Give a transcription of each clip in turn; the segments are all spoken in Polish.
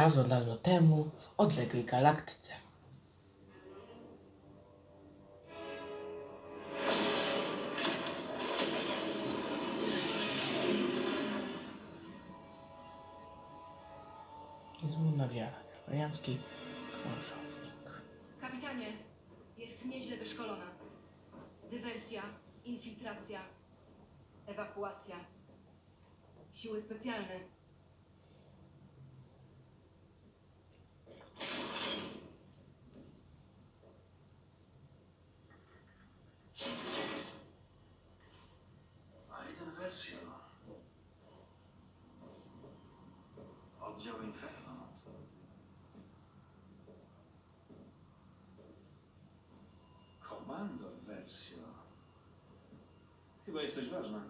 Dawno, dawno temu w odległej galaktyce. Niezmierna wiara. Koreański krążownik. Kapitanie, jest nieźle wyszkolona. Dywersja, infiltracja, ewakuacja. Siły specjalne. Jesteś ważna.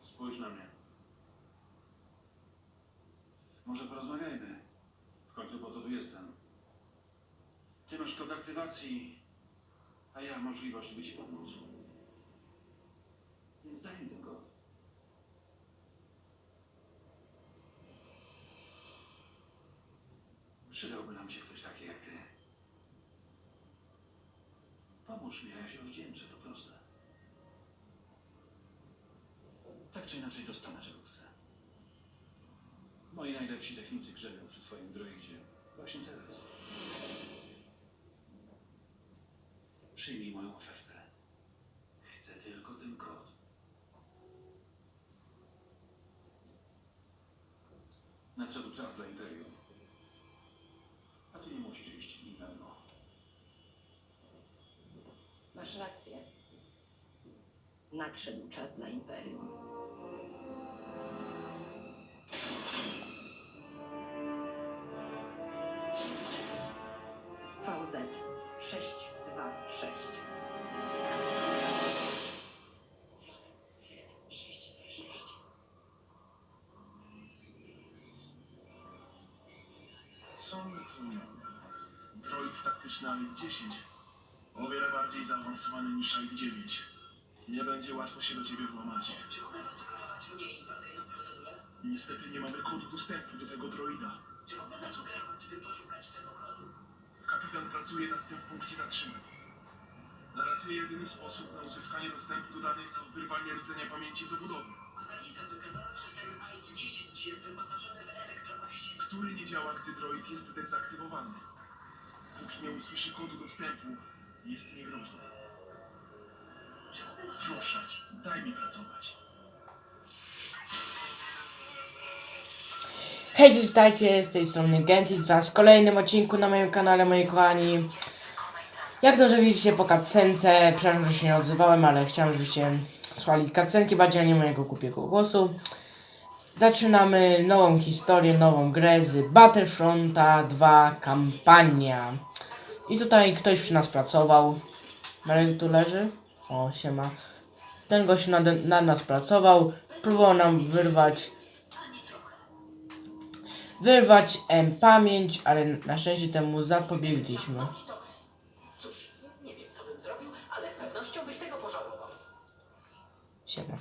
Spójrz na mnie. Może porozmawiajmy. W końcu po to tu jestem. Ty masz kod aktywacji a ja możliwość, by ci pomóc. Więc daj mi ten kod. Przydałby nam się ktoś taki jak ty. Pomóż mi, a ja się odwdzięczę, to proste. Tak czy inaczej dostanę, czego chcę. Moi najlepsi technicy grzebią przy twoim droidzie. Właśnie teraz. Przyjmij moją ofertę. Chcę tylko ten kod. Nadszedł czas dla Imperium. A ty nie musisz iść w inferno. Masz rację. Nadszedł czas dla Imperium. AID 10 o wiele bardziej zaawansowany niż AID 9. Nie będzie łatwo się do ciebie włamać. Czy mogę zasugerować mniej inwazyjną procedurę? Niestety nie mamy kodu dostępu do tego droida. Czy mogę zasugerować, by poszukać tego kodu? Kapitan pracuje nad tym w punkcie zatrzymań. Na razie jedyny sposób na uzyskanie dostępu do danych to wyrwanie rdzenia pamięci z obudowy, Analiza wykazała, że ten AID-10 jest wyposażony w elektromości. który nie działa, gdy droid jest dezaktywowany. Nie usłyszy kodu dostępu, jest zasugerować? Ruszać, daj mi pracować. Hej, witajcie, z tej strony was w kolejnym odcinku na moim kanale, moi kochani. Jak dobrze widzicie po cutscence, przepraszam, że się nie odzywałem, ale chciałem, żebyście słuchali cutscenki bardziej, a nie mojego głupiego głosu. Zaczynamy nową historię, nową grę z Battlefronta 2 kampania. I tutaj ktoś przy nas pracował. Marek tu leży? O, siema. Ten gość nad, nad nas pracował, próbował nam wyrwać wyrwać em, pamięć, ale na szczęście temu zapobiegliśmy. Ani trochę. Cóż, nie wiem, co bym zrobił, ale z pewnością byś tego pożałował. Siema.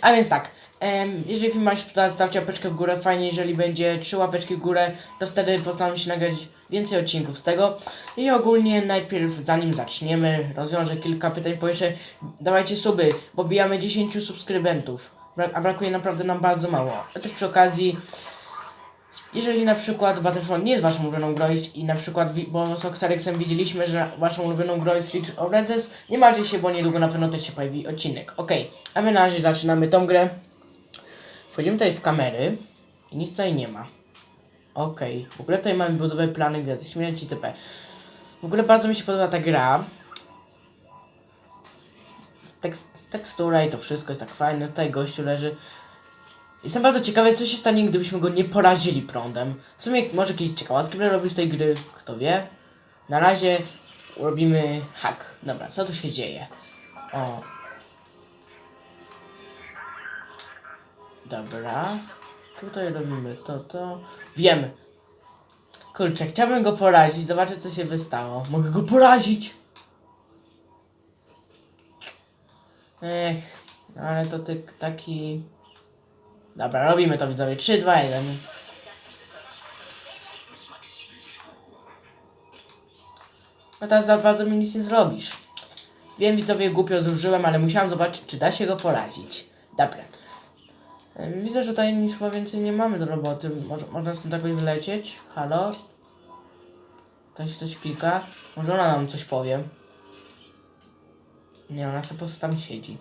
A więc tak, jeżeli film Wam się stawcie łapeczkę w górę, fajnie, jeżeli będzie trzy łapeczki w górę, to wtedy postaram się nagrać więcej odcinków z tego. I ogólnie najpierw, zanim zaczniemy, rozwiążę kilka pytań, po pierwsze, dawajcie suby, bo bijamy 10 subskrybentów, a brakuje naprawdę nam bardzo mało. A też przy okazji, jeżeli na przykład Battlefront nie jest waszą ulubioną grą i na przykład, bo z Oxarexem widzieliśmy, że waszą ulubioną grą jest League of Legends, nie martwcie się, bo niedługo na pewno też się pojawi odcinek. Okej, a my na razie zaczynamy tą grę. Wchodzimy tutaj w kamery i nic tutaj nie ma. Okej, w ogóle tutaj mamy budowę plany gry, śmierci TP. W ogóle bardzo mi się podoba ta gra. Tekst, tekstura i to wszystko jest tak fajne. Tutaj gościu leży. Jestem bardzo ciekawy, co się stanie, gdybyśmy go nie porazili prądem. W sumie może jakieś ciekawostki robił z tej gry, kto wie. Na razie robimy hack. Dobra, co tu się dzieje? O. Dobra. Tutaj robimy to, to. Wiem. Kurczę, chciałbym go porazić, zobaczę co się wystało. Mogę go porazić! Ech, ale to taki... Dobra, robimy to widzowie. 3, 2, 1. No teraz za bardzo mi nic nie zrobisz. Wiem widzowie, głupio zużyłem, ale musiałam zobaczyć, czy da się go porazić. Dobra. Widzę, że tutaj nic chyba więcej nie mamy do roboty. Może, można stąd jakoś wylecieć? Halo? Ktoś coś klika? Może ona nam coś powie. Nie, ona sobie po prostu tam siedzi.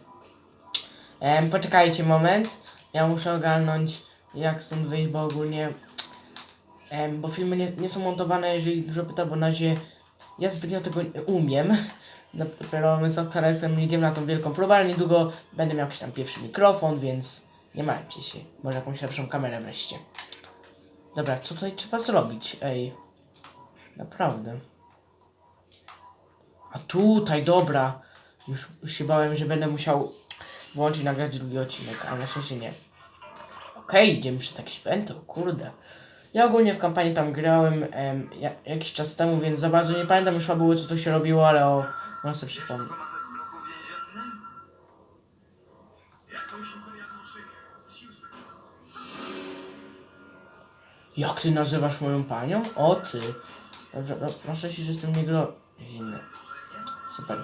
Em, poczekajcie moment. Ja muszę ogarnąć jak stąd wyjść, bo ogólnie... Em, bo filmy nie, nie są montowane, jeżeli dużo pyta, bo na razie ja zbytnio tego nie umiem. Dopiero mamy software, jestem, idziemy na tą wielką próbę, ale niedługo będę miał jakiś tam pierwszy mikrofon, więc nie martwcie się. Może jakąś lepszą kamerę wreszcie. Dobra, co tutaj trzeba zrobić? Ej. Naprawdę. A tutaj, dobra. Już, się bałem, że będę musiał włączyć nagrać drugi odcinek, ale na szczęście nie. Okej, idziemy przez jakiś event, kurde. Ja ogólnie w kampanii tam grałem em, ja, jakiś czas temu, więc za bardzo nie pamiętam już fabuły, co tu się robiło, ale o, no sobie przypomnę. Jak ty nazywasz moją panią? O ty. Dobrze, no, szczęście, że jestem niegroźny. Super.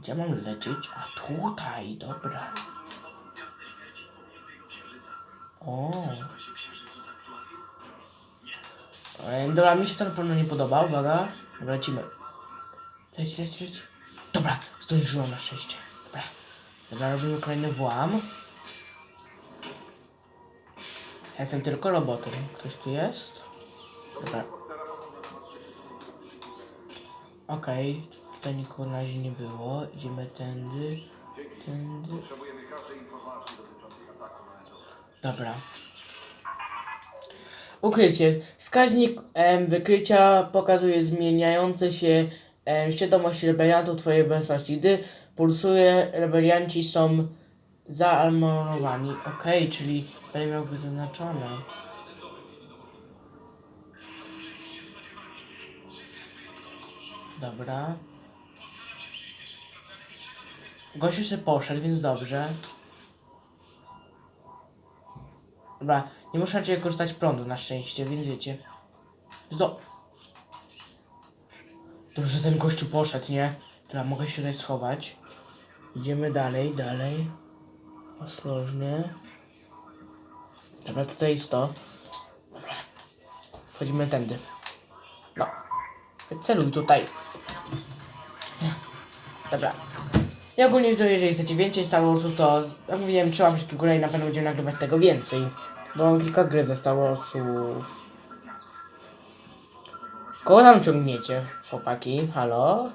Gdzie mam lecieć? A tutaj, dobra. O. E, Dobra, mi się to na pewno nie podoba, uwaga. Dobra, lecimy. Leć, leć, leć. Dobra, zdążyłem na szczęście. Dobra. Dobra, robimy kolejny włam. Ja jestem tylko robotem. Ktoś tu jest? Dobra. Okej, tutaj nikogo na razie nie było. Idziemy tędy, tędy. Dobra. Ukrycie. Wskaźnik em, wykrycia pokazuje zmieniające się em, świadomość rebeliantów twojej obecności. Gdy pulsuje, rebelianci są zaalarmowani. Okej, czyli będę miałby zaznaczone. Dobra. Gościu się poszedł, więc dobrze. Dobra, nie muszę raczej korzystać prądu na szczęście, więc wiecie. Do... Dobrze, że ten gościu poszedł, nie? Dobra, mogę się tutaj schować. Idziemy dalej, dalej. Ostrożnie. Dobra, tutaj jest to. Dobra. Wchodzimy tędy. No. Celuj tutaj. Dobra. Ja ogólnie widzę, jeżeli chcecie więcej Star Warsów, to jak mówiłem, trzeba być w i na pewno będziemy nagrywać tego więcej. Bo mam kilka gry ze Star Warsów. Kogo tam ciągniecie, chłopaki? Halo?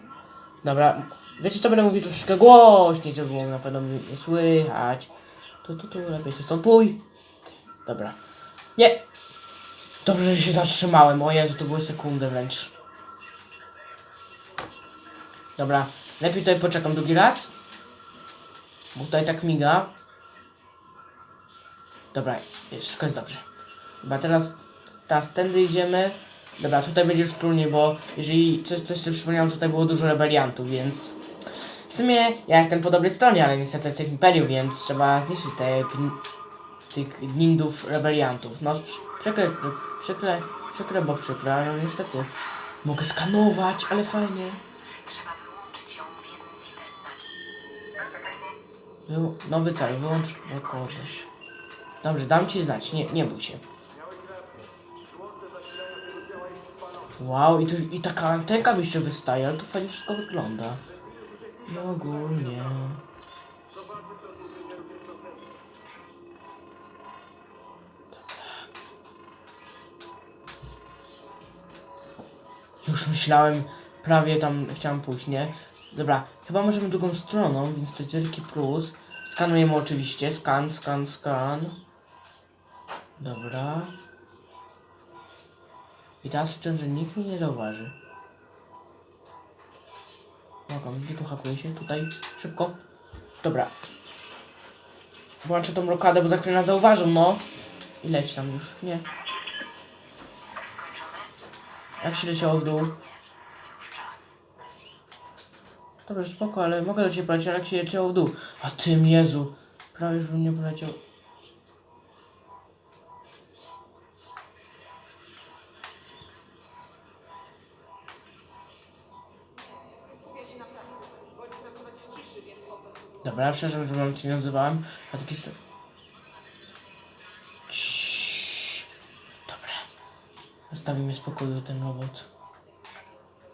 Dobra, wiecie co będę mówił troszeczkę głośniej, żeby było na pewno mnie nie słychać. Tu, tu, tu, lepiej się stąd pój. Dobra. Nie! Dobrze, że się zatrzymałem. O Jezu, to były sekundy wręcz. Dobra, lepiej tutaj poczekam drugi raz. Bo tutaj tak miga. Dobra, jest, wszystko jest dobrze. Chyba teraz, teraz tędy idziemy. Dobra, tutaj będzie już trudniej, bo jeżeli coś, coś sobie przypomniałem, tutaj było dużo rebeliantów, więc... W sumie ja jestem po dobrej stronie, ale niestety jest imperium, więc trzeba zniszczyć te tych nindów rebeliantów. No, przykre, przykre, przykre, bo przykre, ale no niestety. Mogę skanować, ale fajnie. Był nowy cel, wyłącz rekordy. Dobrze, dam ci znać, nie, nie bój się. Wow, i, tu, i taka antenka mi jeszcze wystaje, ale to fajnie wszystko wygląda. I ogólnie... Już myślałem, prawie tam chciałem pójść, nie? Dobra, chyba możemy drugą stroną, więc to jest wielki plus. Skanujemy oczywiście, skan, skan, skan. Dobra. I teraz liczę, że nikt mnie nie zauważy. Mogę, gdzie tu hakuje się? Tutaj, szybko. Dobra. Włączę tą blokadę, bo za chwilę nas zauważą, no. I leć tam już, nie. Jak się leciało w dół? Dobra, spoko, ale mogę do ciebie polecieć, ale jak się leciało w dół? A tym Jezu! Prawie już bym nie poleciał. Dobra, przepraszam, że wam się nie odzywałem, a taki... Zostawimy w spokoju ten robot.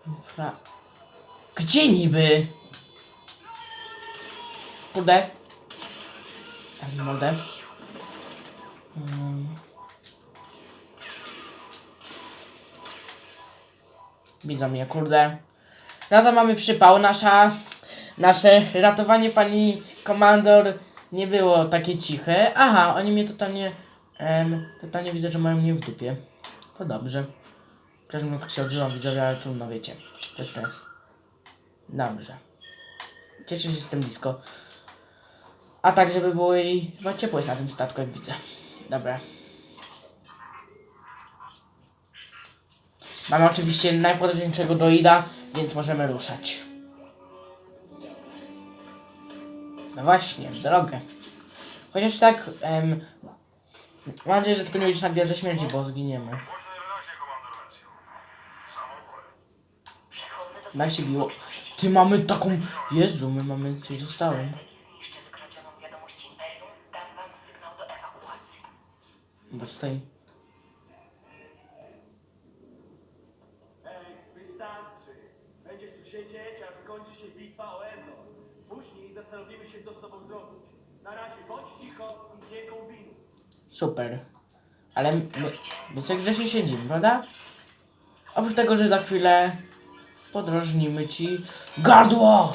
Infra... Gdzie niby? Kurde. Tak, mordę. Mm. Widzą mnie, kurde. No to mamy przypał. Nasza, nasze ratowanie pani komandor nie było takie ciche. Aha, oni mnie totalnie, em, totalnie widzę, że mają mnie w dupie. To dobrze. Przecież tak się odzywam widzowie, ale trudno wiecie. To jest sens. Dobrze. Cieszę się, że jestem blisko. A tak, żeby było jej chyba ciepło jest na tym statku, jak widzę. Dobra. Mamy oczywiście najpotężniejszego droida, więc możemy ruszać. No właśnie, w drogę. Chociaż tak, em, mam nadzieję, że tylko nie będziesz na gwiazdę śmierci, bo zginiemy. Jak się biło? Ty mamy taką... Jezu, my mamy coś zostałem. Zniszczę wykradzioną wiadomość Imperium, dam wam sygnał do ewakuacji. Bo tutaj... Ej, wystarczy. Będziesz tu siedzieć, a skończy się bitwa o Endor. Później zastanowimy się, co z tobą zrobić. Na razie bądź cicho i nie kombinuj. Super. Ale my, my sobie grzecznie siedzimy, prawda? Oprócz tego, że za chwilę podrożnimy ci gardło!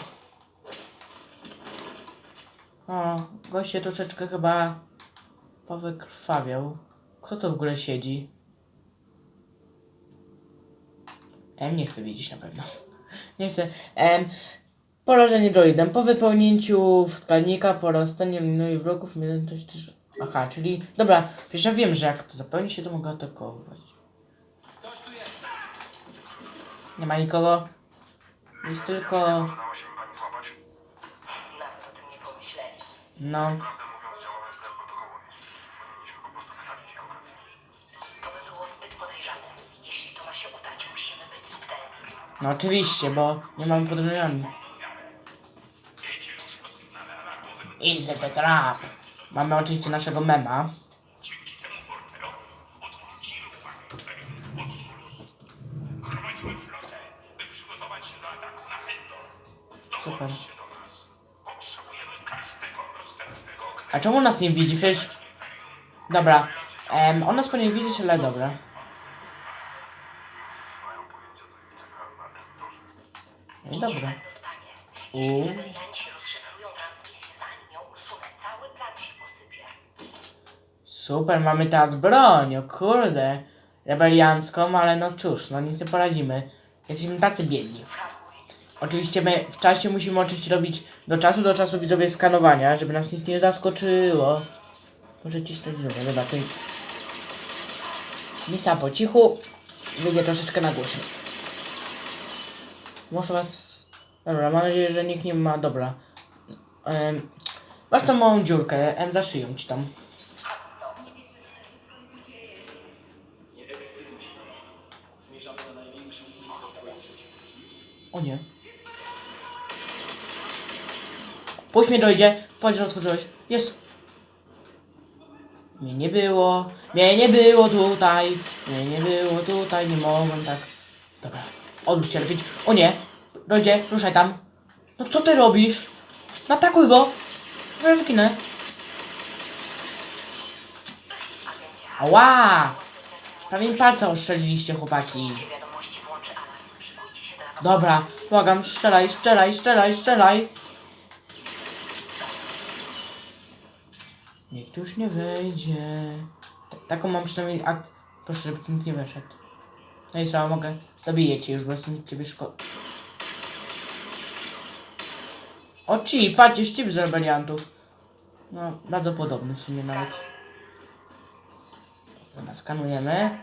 O, goście troszeczkę chyba powykrwawiał. Kto to w ogóle siedzi? Em, nie chcę wiedzieć na pewno. Nie chcę. Em, Porażenie droidem. Po wypełnięciu wskaźnika po rozstaniu linii wrogów umiejętność też... Aha, czyli... Dobra, przecież ja wiem, że jak to zapełni się, to mogę atakować. Nie ma nikogo. Jest tylko... No... No oczywiście, bo nie mamy podróżujących. Easy the trap. Mamy oczywiście naszego mema. Czemu nas nie widzi? Przecież... Dobra. Um, on nas powinien widzieć, ale dobra. No dobra. U. Super, mamy teraz broń, o kurde. Rebeliancką, ale no cóż, no nic nie poradzimy. Jesteśmy tacy biedni. Oczywiście my w czasie musimy oczywiście robić do czasu do czasu widzowie skanowania, żeby nas nic nie zaskoczyło. Może cisnąć dobra, dobra, to Misa po cichu, wyjdzie troszeczkę na głośno. Muszę was... Dobra, mam nadzieję, że nikt nie ma... Dobra. Um, masz tą małą dziurkę, em, za szyją ci tam. O nie. Puść mnie dojdzie. Powiedz, że otworzyłeś. Jest. Mnie nie było. Mnie nie było tutaj. Mnie nie było tutaj. Nie mogłem tak. Dobra. Się lepiej. O nie. Dojdzie. Ruszaj tam. No co ty robisz? Natakuj go. Ja zginę. Ała. Prawie mi palca oszczeliście, chłopaki. Dobra, błagam, strzelaj, strzelaj, strzelaj, strzelaj. Tu już nie wejdzie. Ta- taką mam przynajmniej akt. Proszę, żeby nikt nie weszedł. No i co, mogę? Zabiję cię już, bo jestem ciebie szkoda. O ci, patrzcie, ścip z rebeliantów. No, bardzo podobny w sumie nawet. Dobra, skanujemy.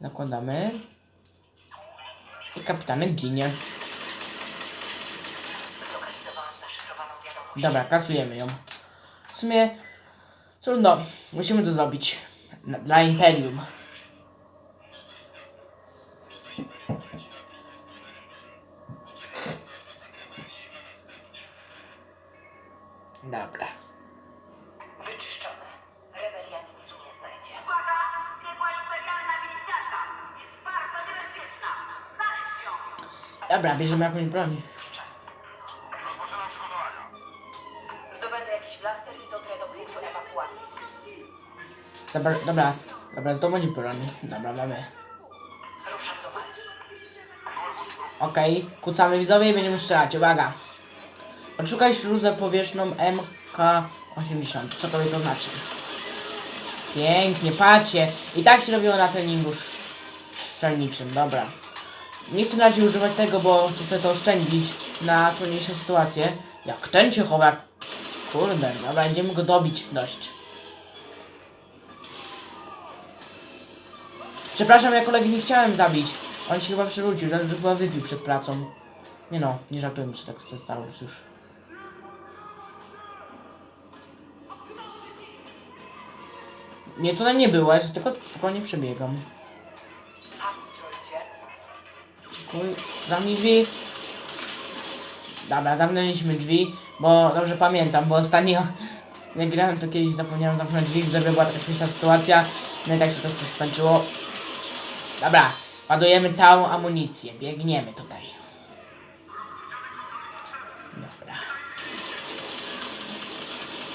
Zakładamy. I kapitanek ginie. Dobra, kasujemy ją. W sumie trudno. Musimy to zrobić. Dla Imperium. Dobra. Wyczyszczone. Rebelianin tu nie imperialna! Jest bardzo niebezpieczna! Ją! Dobra, bierzemy jakąś broń. Zdobędę jakiś blaster i dotrę do punktu ewakuacji. Dobra, dobra, dobra, zdobądź broń. Dobra, mamy. Ruszam do walki. Okej, kucamy widzowie i będziemy strzelać, uwaga. Odszukaj śluzę powierzchną MK80, cokolwiek to znaczy. Pięknie, patrzcie. I tak się robiło na treningu sz- szczelniczym, dobra. Nie chcę na razie używać tego, bo chcę sobie to oszczędzić na trudniejsze sytuacje. Jak ten się chowa. Kurde, dobra, będziemy go dobić dość. Przepraszam, ja kolegi nie chciałem zabić. On się chyba przewrócił, że chyba wypił przed pracą. Nie no, nie żartujmy się tak z Wars już. Nie, tutaj nie było, ja tylko spokojnie przebiegam. Kuj, zamknij drzwi. Dobra, zamknęliśmy drzwi, bo dobrze pamiętam, bo ostatnio jak grałem to kiedyś zapomniałem zamknąć drzwi, żeby była taka krytyczna sytuacja. No i tak się to skończyło. Dobra, ładujemy całą amunicję, biegniemy tutaj. Dobra.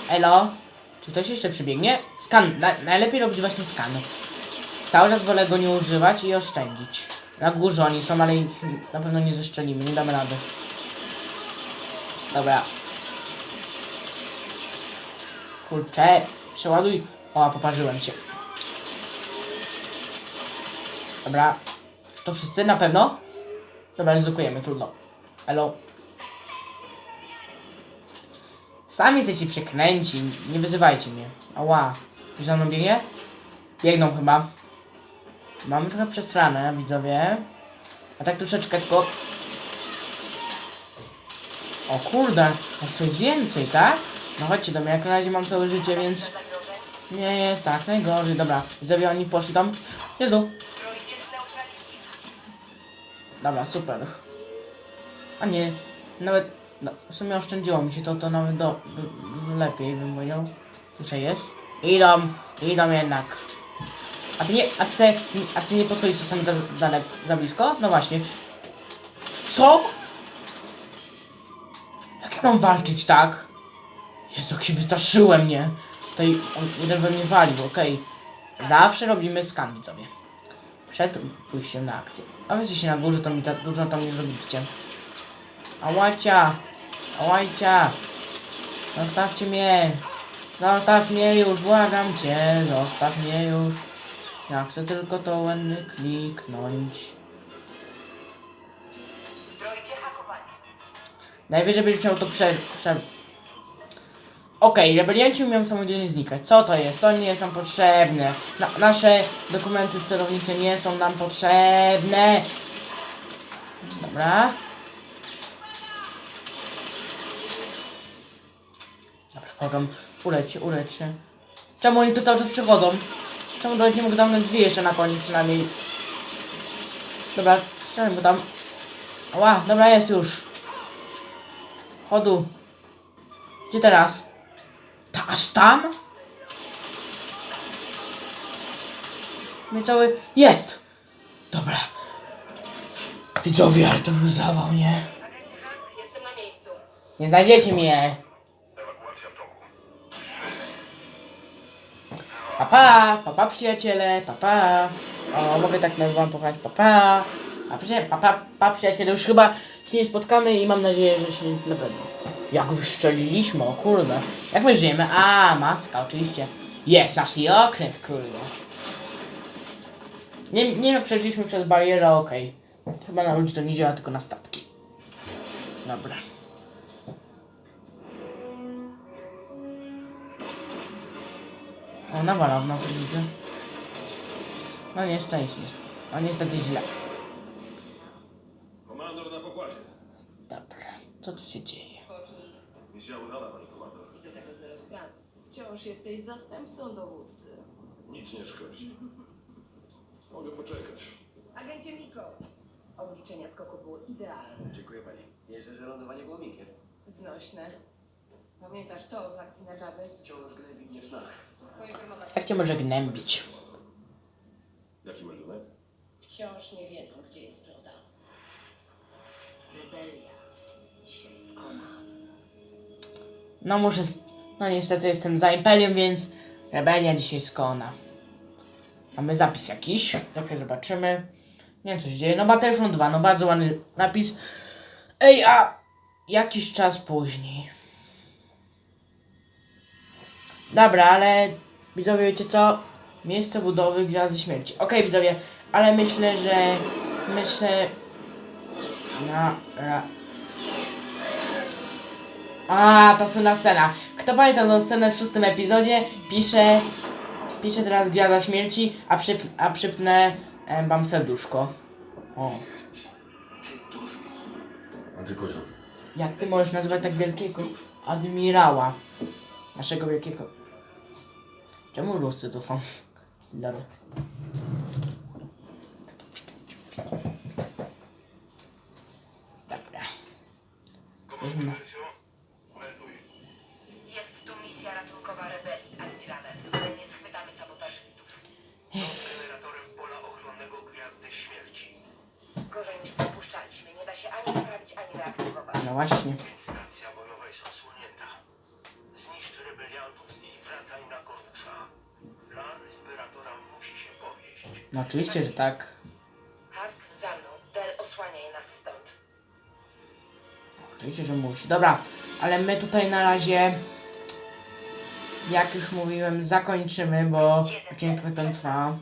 Elo, czy ktoś jeszcze przybiegnie? Skan, na, najlepiej robić właśnie skan. Cały czas wolę go nie używać i oszczędzić. Na górze oni są, ale ich na pewno nie zeszczelimy, nie damy rady. Dobra. Kurczę, przeładuj. O, poparzyłem się. Dobra. To wszyscy na pewno? Dobra, ryzykujemy, trudno. Elo. Sami jesteście przekręci, nie wyzywajcie mnie. Ała. Już za mną biegnie? Biegną chyba. Mamy trochę przesrane, widzowie. A tak troszeczkę tylko... O kurde, jest coś więcej, tak? No chodźcie do mnie, jak na razie mam całe życie, więc nie jest tak najgorzej. Dobra, widzowie, oni poszli tam. Jezu. Dobra, super. A nie, nawet... No, w sumie oszczędziło mi się to, to nawet do, do, lepiej bym powiedział. Jeszcze jest. Idą, idą jednak. A ty nie, a ty, se, a ty nie podchodzisz czasami za, daleko, za blisko? No właśnie. Co? Jak ja mam walczyć tak? Jezu, jak się wystraszyłem, nie? Tutaj on jeden we mnie walił, okej. Zawsze robimy skan, widzowie. Przed pójściem na akcję. A wy jesteście na górze, to mi tak dużo tam nie zrobicie. Ałajcia! Ałajcia! Zostawcie mnie! Zostaw mnie już, błagam cię! Zostaw mnie już! Ja chcę tylko to ładny kliknąć. Najwyżej będziesz miał to prze... prze... Okej, rebelianci umieją samodzielnie znikać. Co to jest? To nie jest nam potrzebne. Na, nasze dokumenty celownicze nie są nam potrzebne. Dobra. Dobra, błagam. Ulecz się, ulecz się. Czemu oni tu cały czas przychodzą? Czemu nawet nie mogę zamknąć drzwi jeszcze na koniec przynajmniej? Dobra, strzelam go tam. Ała, dobra, jest już. Chodu. Gdzie teraz? Ta, aż tam? Mnie cały... Jest! Dobra. Widzowie, ale to był zawał, nie? Nie znajdziecie mnie. Papa, papa przyjaciele, papa. O, mogę tak na wam pochać, papa. A przyja- papa, papa przyjaciele, już chyba się nie spotkamy i mam nadzieję, że się na pewno. Jak wyszczeliliśmy, o kurde. Jak my żyjemy? A, maska, oczywiście. Jest nasz i okręt, kurde. Nie, nie no, przeszliśmy przez barierę, okej. Chyba na ludzi to nie działa, tylko na statki. Dobra. O, nawala w nas, widzę. No nieszczęście. No niestety źle. Komandor na pokładzie. Dobra, co tu się dzieje? Misja udana, pani komandor. Do tego zero strat. Wciąż jesteś zastępcą dowódcy. Nic nie szkodzi. Mogę poczekać. Agencie Miko. Obliczenia skoku były idealne. Dziękuję pani. Wierzę, że lądowanie było miękkie. Znośne. Pamiętasz to z akcji na Jabez? Wciąż gnębi mnie szlak. Poinformować. Jak cię może gnębić? Jaki meldunek? Wciąż nie wiedzą, gdzie jest Broda. No muszę, no niestety jestem za Imperium, więc rebelia dzisiaj skona. Mamy zapis jakiś, dobrze zobaczymy. Nie wiem co się dzieje, no Battlefront 2, no bardzo ładny napis. Ej, a jakiś czas później. Dobra, ale widzowie, wiecie co? Miejsce budowy Gwiazdy Śmierci. Okej, widzowie, ale myślę, że... Myślę... Na... ra- A, ta słynna scena. Kto pamięta tą scenę w szóstym epizodzie, pisze... Pisze teraz Gwiazda Śmierci, a, przyp, a przypnę e, wam serduszko. O. Antykozio. Jak ty możesz nazywać tak wielkiego admirała? Naszego wielkiego. Czemu Ruscy to są? Dobra. Dobra. Jedna. Oczywiście, że tak. Hark za mną. Del osłaniaj nas stąd. Oczywiście, że musi. Dobra, ale my tutaj na razie, jak już mówiłem, zakończymy, bo odcinek ten trwa.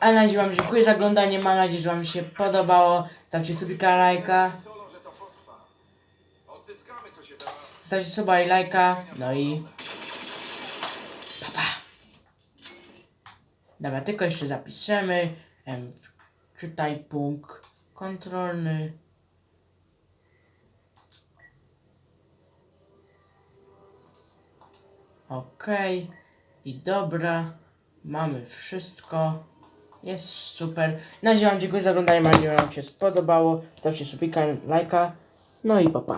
A na razie wam dziękuję za oglądanie, mam nadzieję, że wam się podobało. Stawcie subika, lajka. Stawcie suba i lajka, no i... Dobra, tylko jeszcze zapiszemy. Em, Czytaj punkt kontrolny. Okej. I dobra. Mamy wszystko. Jest super. Na razie dziękuję za oglądanie. Mam nadzieję, że wam się spodobało. Stawcie subika, lajka. No i papa.